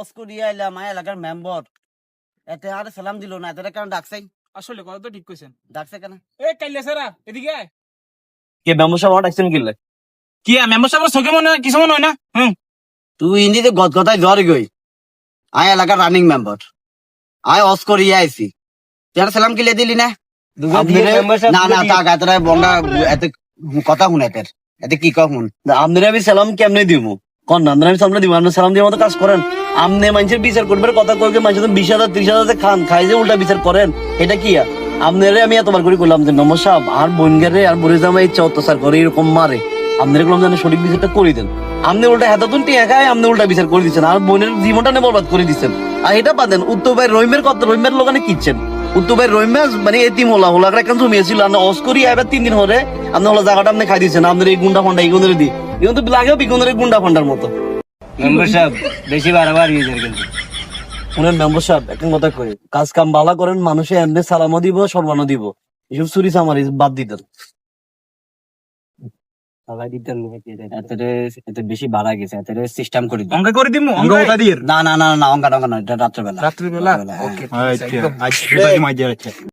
অস্কো দিয়ে আইলাম আয় এলাকার মেম্বার। এতে আর সালাম দিল না এতে কেন ডাকছে আসলে কথা তো ঠিক কইছেন। ডাকছে কেন? এ কাইলে সারা এদিকে আয়। কে মেম্বার সাহেব আমার ডাকছেন কিনলে কি মেম্বার সাহেব মনে হয় কিছু মনে হয় না? হুম। তুই হিন্দিতে গদ কথায় জ্বর গই। আয় এলাকার রানিং মেম্বার আয় অস্কো দিয়ে আইছি। তুই আর সালাম কিলে দিলি না? না না এতটা বঙ্গা এতে কথা শুন এতের। এতে কি কহ শুন? আপনার আমি সালাম কেমনে দিব আমি সালাম দিব আপনার সালাম দিয়ে মতো কাজ করেন। আপনি মানুষের বিচার করবেন কথা কইকে বিশ হাজার, ত্রিশ হাজার খান, খাই যে উল্টা বিচার করেন, এটা কি আপনারে আমি এতবার করে করলাম যে আর আর ইচ্ছা অত্যাচার করে এরকম মারে। আপনার করলাম সঠিক বিচারটা করে দেন। আপনি উল্টা হেতাতুন টিয়া খায় আপনি উল্টা বিচার করে দিচ্ছেন, আর বোনের জীবনটা নিয়ে বরবাদ করে দিচ্ছেন। আর এটা বাদেন, উত্তর ভাই রহিমের কথা রহিমের লোকানে কিচ্ছেন। উত্তর ভাই রহিমে মানে এতিম হলা একটা আপনি অস্করি এবার তিন দিন হরে আপনি হলা জায়গাটা আপনি খাই দিচ্ছেন আপনার এই গুন্ডা ফন্ডা এই গুন্ডের দি। এখন তো লাগেও বিগুনের গুন্ডা ফন্ডার মতো। মেম্বার সাহেব বেশি বাড়াবার ইয়ে কিন্তু। উনার মেম্বার সাহেব একটা কথা কই কাজ কাম ভালো করেন মানুষে এমনি সালামও দিব সম্মানও দিব। এসব চুরি চামারি বাদ দিতেন। বেশি বাড়া গেছে এতে সিস্টেম করে করে দিমু অঙ্ক কথা দিয়ে না না না না অঙ্কা টঙ্কা না এটা রাত্রেবেলা। রাত্রিবেলা? রাত্রেবেলা। ওকে